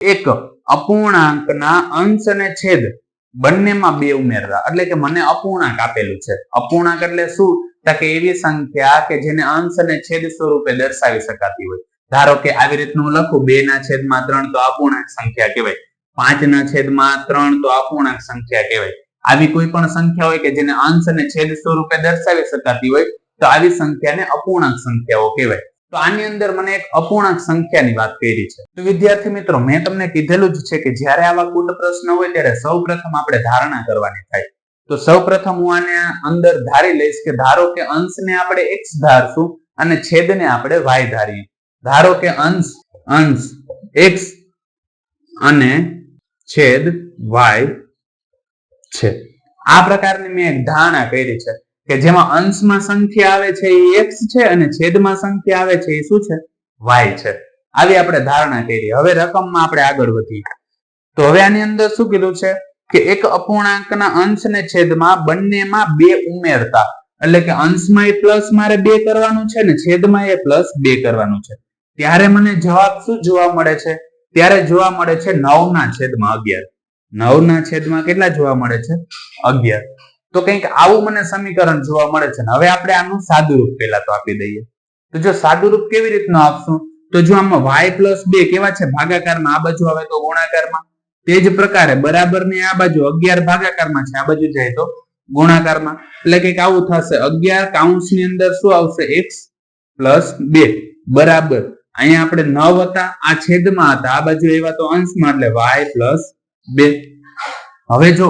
એક અપૂર્ણાંકના અંશ અને છેદ બંનેમાં બે ઉમેરતા. એટલે કે મને અપૂર્ણાંક આપેલું છે. અપૂર્ણાંક એટલે શું? તો કે એવી સંખ્યા કે જેને અંશ અને છેદ સ્વરૂપે દર્શાવી શકાતી હોય. ધારો કે આવી રીતનું લખું, બે ના છેદમાં ત્રણ તો અપૂર્ણાંક સંખ્યા કહેવાય. પાંચ ના છેદમાં ત્રણ તો અપૂર્ણાંક સંખ્યા કહેવાય. આવી કોઈ પણ સંખ્યા હોય કે જેને અંશ અને છેદ સ્વરૂપે દર્શાવી શકાતી હોય, તો આવી સંખ્યાને અપૂર્ણાંક સંખ્યાઓ કહેવાય. તો આની અંદર મને એક અપૂર્ણાંક સંખ્યાની વાત કરી છે. તો વિદ્યાર્થી મિત્રો, મેં તમને કીધેલું જ છે કે જ્યારે આવા કુંડ પ્રશ્ન હોય ત્યારે સૌ આપણે ધારણા કરવાની થાય. તો સૌ હું આને અંદર ધારી લઈશ કે ધારો કે અંશને આપણે એક્સ ધારશું અને છેદને આપણે વાય ધારીએ. ધારો કે અંશ અંશ એક્સ અને છેદ વાય છે. આ પ્રકારની મેં એક ધારણા કરી છે. કે જેમાં અંશમાં સંખ્યા આવે છે એ એક્સ છે અને છેદમાં સંખ્યા આવે છે એ શું છે? વાય છે. આવી આપણે ધારણા કરી. હવે રકમમાં આપણે આગળ વધીએ. તો હવે આની અંદર શું કીધું છે? કે એક અપૂર્ણાંકના અંશ ને છેદમાં બંનેમાં બે ઉમેરતા. એટલે કે અંશમાં એ પ્લસ મારે બે કરવાનું છે ને છેદમાં એ પ્લસ બે કરવાનું છે. ત્યારે મને જવાબ શું જોવા મળે છે? ત્યારે જોવા મળે છે નવ ના છેદમાં અગિયાર. નવ ના છેદમાં કેટલા જોવા મળે છે? અગિયાર. તો કંઈક આવું મને સમીકરણ જોવા મળે છે ને, હવે આપણે આનું સાદુરૂપ પહેલા તો આપી દઈએ. તો જો સાદુરૂપ કેવી રીતનું આપશું? તો જો આમાં વાય પ્લસ બે કેવા છે? ભાગાકારમાં આ બાજુ આવે તો ગુણાકારમાં. તે જ પ્રકારે બરાબર ને આ બાજુ અગિયાર ભાગાકારમાં છે, આ બાજુ જાય તો ગુણાકારમાં. એટલે કંઈક આવું થશે. અગિયાર કાઉન્સની અંદર શું આવશે? એક્સ પ્લસ બે. બરાબર. અહીંયા આપણે નવ હતા, આ છેદમાં હતા, આ બાજુ એવા તો અંશમાં, એટલે વાય પ્લસ બે. હવે જો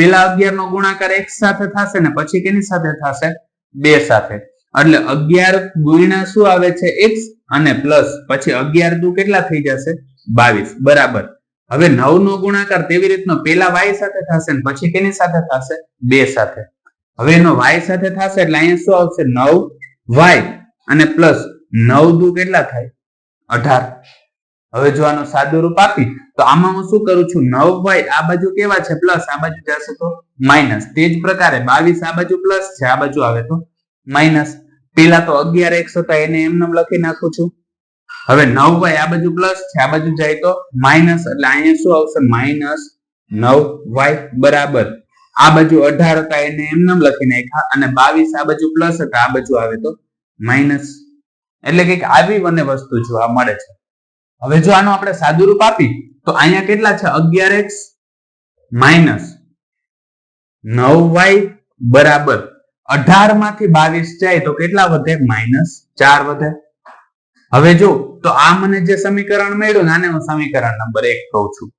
પેલા અગિયાર નો ગુણાકાર એક સાથે થશે ને પછી કેની સાથે થશે? બે સાથે. એટલે અગિયાર ગુણ્યા શું આવે છે? એક્સ અને પ્લસ પછી અગિયાર દુ કેટલા થઈ જશે? બાવીસ. બરાબર. હવે નવ નો ગુણાકાર તેવી રીતનો પેલા વાય સાથે થશે ને પછી કેની સાથે થશે? બે સાથે. હવે એનો વાય સાથે થશે એટલે અહીંયા શું આવશે? નવ વાય અને પ્લસ નવ દુ કેટલા થાય? અઢાર. હવે જો આનું સાદું રૂપ આપી તો આમાં હું શું કરું છું? નવ વાય આ બાજુ કેવા છે? પ્લસ આ બાજુ જશે તો માઇનસ તે જ પ્રકારે બાવીસ આ બાજુ પ્લસ છે. આ બાજુ આવે તો માઇનસ પેલા તો અગિયાર એક્સ હતા એને એમને લખી નાખું છું. હવે નવ વાય આ બાજુ પ્લસ છે. આ બાજુ જાય તો માઇનસ એટલે અહીંયા શું આવશે? માઇનસ નવ વાય બરાબર. આ બાજુ અઢાર હતા એને એમને લખી નાખ્યા. અને બાવીસ આ બાજુ પ્લસ હતા. આ બાજુ આવે તો માઇનસ એટલે કંઈક આવી મને વસ્તુ જોવા મળે છે. હવે જો આનો આપણે સાદુરૂપ આપી તો અહીંયા કેટલા છે? અગિયાર એક્સ માઇનસ નવ વાય બરાબર અઢારમાંથી બાવીસ જાય તો કેટલા વધે? માઇનસ ચાર વધે. હવે જો, તો આ મને જે સમીકરણ મળ્યું ને આને હું સમીકરણ નંબર એક કહું છું.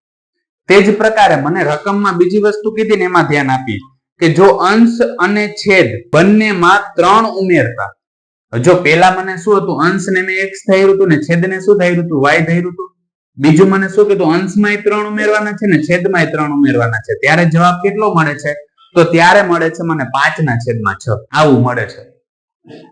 તે જ પ્રકારે મને રકમમાં બીજી વસ્તુ કીધી ને એમાં ધ્યાન આપી કે જો અંશ અને છેદ બંનેમાં ત્રણ ઉમેરતા. જો પેલા મને શું હતું? અંશ ને મેં એક્સ થયું હતું ને છેદ ને શું થયું હતું? વાય થયું હતું? બીજું મને શું કીધું? અંશમાં ત્રણ ઉમેરવાના છે ને છેદમાં ત્રણ ઉમેરવાના છે. ત્યારે જવાબ કેટલો મળે છે? તો ત્યારે મળે છે મને પાંચ ના છેદમાં છ. આવું મળે છે.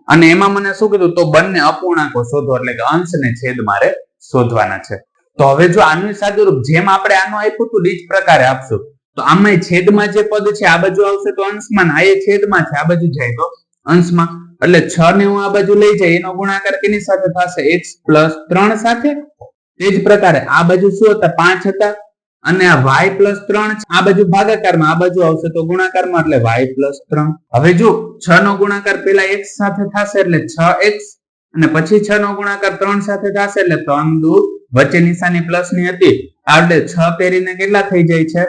અને એમાં મને શું કીધું? તો બંને અપૂર્ણાંકો શોધો, એટલે કે અંશ ને છેદ મારે શોધવાના છે. તો હવે જો આનું સાદુરૂપ જેમ આપણે આનું આપ્યું હતું જ પ્રકારે આપશું. તો આમાં છેદમાં જે પદ છે, આ બાજુ આવશે તો અંશમાં, આ એ છેદમાં છે, આ બાજુ જાય તો અંશમાં. એટલે છ ને હું આ બાજુ લઈ જાય, એનો ગુણાકાર કેની સાથે થશે? એક્સ પ્લસ ત્રણ સાથે તે જ પ્રકારે આ બાજુ શું હતા? પાંચ હતા. અને આ વાય પ્લસ ત્રણ આ બાજુ ભાગાકારમાં, આ બાજુ આવશે તો ગુણાકારમાં એટલે વાય પ્લસ ત્રણ. હવે જો છ નો ગુણાકાર પેલા એક્સ સાથે થશે એટલે છ એક્સ અને પછી છ નો ગુણાકાર ત્રણ સાથે થશે એટલે ત્રણ દુ વચ્ચે નિશાની પ્લસની હતી. એટલે છ પહેરીને કેટલા થઈ જાય છે?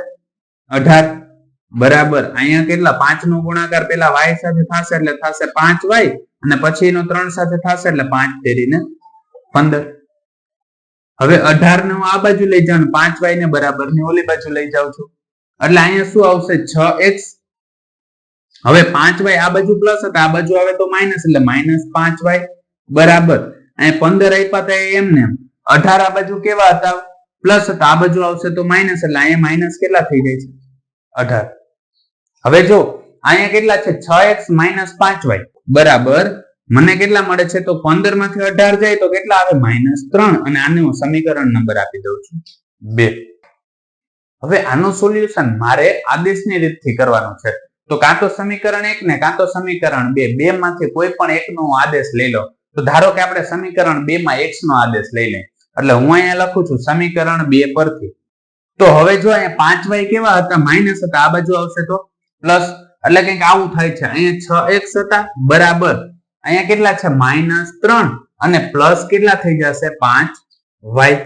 અઢાર. બરાબર. અહીંયા કેટલા? પાંચ નો ગુણાકાર પેલા વાય સાથે થશે એટલે થશે પાંચ વાય અને પછી એનો ત્રણ સાથે થશે એટલે પાંચ તેરીને પંદર. હવે અઢાર ને હું આ બાજુ લઈ જાઉં પાંચ વાય ને બરાબર ને ઓલી બાજુ લઈ જાઉં છું. એટલે અહીંયા શું આવશે? છ એક્સ. હવે પાંચ વાય આ બાજુ પ્લસ હતા, આ બાજુ આવે તો માઇનસ, એટલે માઇનસ પાંચ વાય બરાબર. અહીંયા પંદર આપ્યા હતા એમને અઢાર આ બાજુ કેવા હતા? પ્લસ હતા, આ બાજુ આવશે તો માઇનસ, એટલે અહીંયા માઇનસ કેટલા થઈ જાય છે? અઢાર. હવે જો, અહીંયા કેટલા છે? છ એક્સ માઇનસ પાંચ વાય. બરાબર. મને કેટલા મળે છે? તો પંદરમાંથી અઢાર જાય તો કેટલા આવે? માઇનસ ત્રણ. અને આને હું સમીકરણ નંબર આપી દઉં છું. બે. હવે આનું સોલ્યુશન મારે આદેશની રીતથી કરવાનું છે. તો કાં તો સમીકરણ એક ને કાં તો સમીકરણ બે. બે માંથી કોઈ પણ એકનો હું આદેશ લઈ લો તો ધારો કે આપણે સમીકરણ બે માં એક્સ નો આદેશ લઈ લઈએ. એટલે હું અહીંયા લખું છું સમીકરણ બે પરથી. તો હવે જો અહીંયા પાંચ વાય કેવા હતા? માઇનસ હતા. આ બાજુ આવશે તો? પ્લસ. એટલે કંઈક આવું થાય છે. અહીંયા છ એક્સ હતા. બરાબર. અહીંયા કેટલા છે? માઇનસ ત્રણ અને પ્લસ કેટલા થઈ જશે? પાંચ. વાય.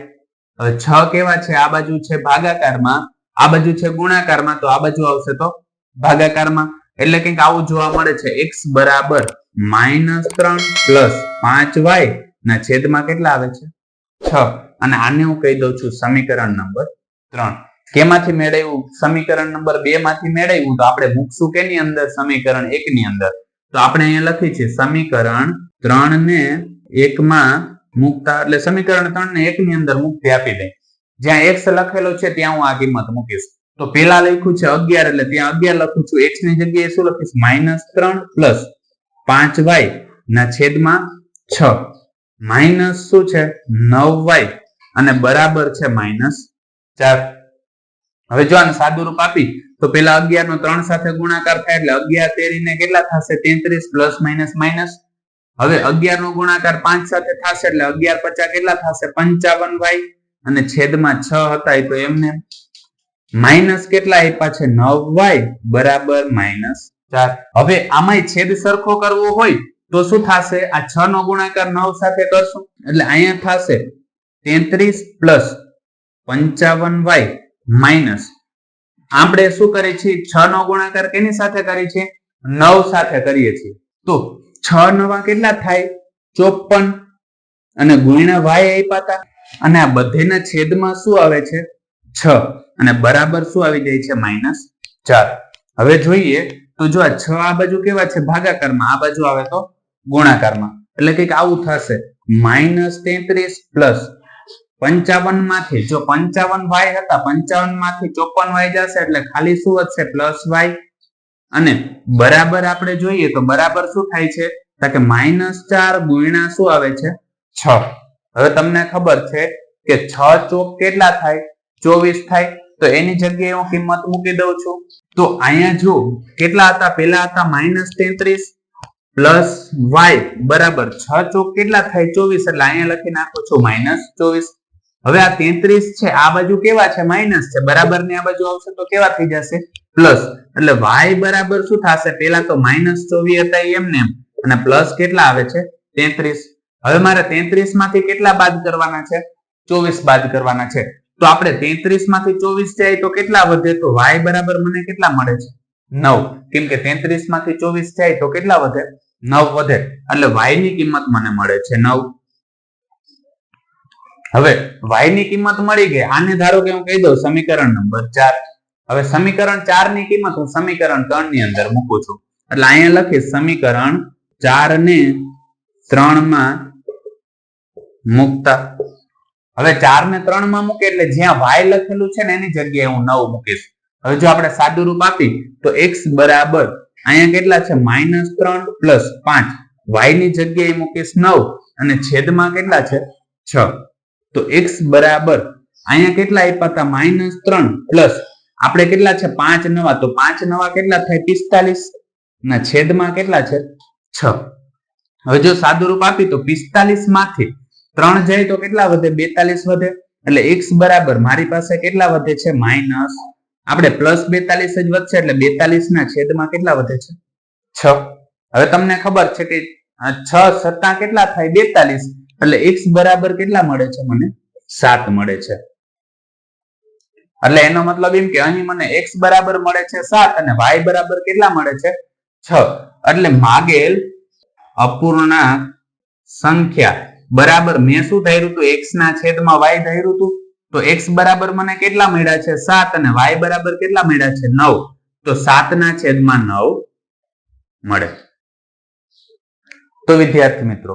છ કેવા છે? આ બાજુ છે ભાગાકારમાં. આ બાજુ છે ગુણાકારમાં. તો આ બાજુ આવશે તો ભાગાકારમાં. એટલે કંઈક આવું જોવા મળે છે. એક્સ બરાબર માઇનસ ત્રણ પ્લસ પાંચ વાય. ના, છેદમાં કેટલા આવે છે? છ. અને આને હું કહી દઉં છું સમીકરણ નંબર ત્રણ. કેમાંથી મેળવ્યું? સમીકરણ નંબર બે માંથી મેળવ્યું. તો આપણે મૂકશું કેની અંદર? સમીકરણ એક ની અંદર. તો આપણે અહીંયા લખી છે સમીકરણ ત્રણ ને એકમાં મૂકતા, એટલે સમીકરણ ત્રણ ને એક ની અંદર મુક્તિ આપી દે. જ્યાં એક્સ લખેલો છે ત્યાં હું આ કિંમત મૂકીશ. તો પેલા લખ્યું છે અગિયાર, એટલે ત્યાં અગિયાર લખું છું. એક્સની જગ્યાએ શું લખીશ? માઇનસ ત્રણ પ્લસ પાંચ વાય ના છેદમાં છ. માઇનસ શું છે? નવ વાય. અને બરાબર છે માઇનસ ચાર. હવે જો આને સાદું રૂપ આપી, તો પેલા અગિયાર નો ત્રણ સાથે ગુણાકાર થાય એટલે અગિયાર તેરીને કેટલા થશે? તેત્રીસ પ્લસ માઇનસ માઇનસ. હવે અગિયાર નો ગુણાકાર પાંચ સાથે થશે એટલે અગિયાર પચાસ કેટલા થશે? પંચાવન વાય અને છેદમાં છ હતા તો એમને માઇનસ કેટલા આપ્યા છે? નવ વાય બરાબર માઇનસ ચાર. હવે આમાંય છેદ સરખો કરવો હોય તો શું થશે? આ છ નો ગુણાકાર નવ સાથે કરશું. એટલે અહીંયા થશે તેત્રીસ પ્લસ પંચાવન વાય માઇનસ આપણે શું કરીએ છીએ? છ નો ગુણાકાર કેની સાથે કરીએ છીએ? નવ સાથે કરીએ છીએ. તો છ નવા કેટલા થાય? ચોપન. અને ગુણ્યા વાય આપ્યા હતા અને આ બધેના છેદમાં શું આવે છે? છ. અને બરાબર શું આવી જાય છે? માઇનસ ચાર. હવે જોઈએ તો જો આ છ આ બાજુ કેવા છે? ભાગાકારમાં. આ બાજુ આવે તો ગુણાકારમાં. એટલે કંઈક આવું થશે. માઇનસ તેત્રીસ પ્લસ પંચાવનમાંથી, જો પંચાવન વાય હતા, પંચાવનમાંથી ચોપન વાય જશે એટલે ખાલી શું વધશે પ્લસ વાય અને બરાબર આપણે જોઈએ તો બરાબર શું થાય છે? તો કે માઇનસ ચાર ગુણ્યા શું આવે છે? છ. હવે તમને ખબર છે કે છ ચોક કેટલા થાય? ચોવીસ થાય. તો એની જગ્યાએ હું કિંમત મૂકી દઉં છું. તો અહીંયા જો કેટલા હતા? પેલા હતા માઇનસ તેત્રીસ પ્લસ વાય બરાબર. છ ચોક કેટલા થાય? ચોવીસ. એટલે અહીંયા લખી નાખો છો માઇનસ ચોવીસ. હવે આ તેત્રીસ છે, આ બાજુ કેવા છે? માઇનસ છે. બરાબર ને આ બાજુ આવશે તો કેવા થઈ જશે? પ્લસ. એટલે વાય બરાબર શું થશે? પેલા તો માઇનસ ચોવીસ હતા એમને એમ. અને પ્લસ કેટલા આવે છે? તેત્રીસ. હવે મારે તેત્રીસમાંથી કેટલા બાદ કરવાના છે? ચોવીસ બાદ કરવાના છે. તો આપણે તેત્રીસમાંથી ચોવીસ જાય તો કેટલા વધે? તો વાય બરાબર મને કેટલા મળે છે? નવ. કેમ કે તેત્રીસમાંથી ચોવીસ જાય તો કેટલા વધે? નવ વધે. એટલે વાયની કિંમત મને મળે છે નવ. હવે વાયની કિંમત મળી ગઈ. આને ધારો કે હું કહી દઉં સમીકરણ નંબર ચાર. હવે સમીકરણ ચારની કિંમત હું સમીકરણ ત્રણની અંદર મૂકું છું. એટલે અહીંયા લખીશ સમીકરણ ચાર ને ત્રણમાં મૂકતા. હવે ચાર ને ત્રણમાં મૂકે એટલે જ્યાં વાય લખેલું છે ને એની જગ્યાએ હું નવ મૂકીશ. હવે જો આપણે સાદું રૂપ આપી તો એક્સ બરાબર અહીંયા કેટલા છે? માઇનસ ત્રણ પ્લસ પાંચ. વાયની જગ્યાએ મૂકીશ નવ અને છેદમાં કેટલા છે? છ. તો એક્સ બરાબર અહીંયા કેટલા આપ્યા હતા? માઇનસ ત્રણ પ્લસ આપણે કેટલા છે? પાંચ નવા. તો પાંચ નવા કેટલા થાય? પિસ્તાલીસ. ના, છેદમાં કેટલા છે? છ. હવે જો સાદું રૂપ આપી તો પિસ્તાલીસમાંથી ત્રણ જાય તો કેટલા વધે? બેતાલીસ વધે. એટલે એક્સ બરાબર મારી પાસે કેટલા વધે છે? માઇનસ આપણે પ્લસ બેતાલીસ જ વધશે એટલે બેતાલીસ ના છેદમાં કેટલા વધે છે? છ. હવે તમને ખબર છે કે છ સત્તા કેટલા થાય? બેતાલીસ. એટલે એક્સ બરાબર કેટલા મળે છે મને? સાત મળે છે. એટલે એનો મતલબ એમ કે અહીં મને x બરાબર મળે છે સાત અને y બરાબર કેટલા મળે છે? છ. એટલે માગેલ અપૂર્ણાંક સંખ્યા. બરાબર મેં શું ધાર્યું હતું x ના છેદમાં વાય ધાર્યું હતું તો એક્સ બરાબર મને કેટલા મળ્યા છે? સાત અને વાય બરાબર કેટલા મળ્યા છે? નવ. તો સાત ના છેદમાં નવ મળે. તો વિદ્યાર્થી મિત્રો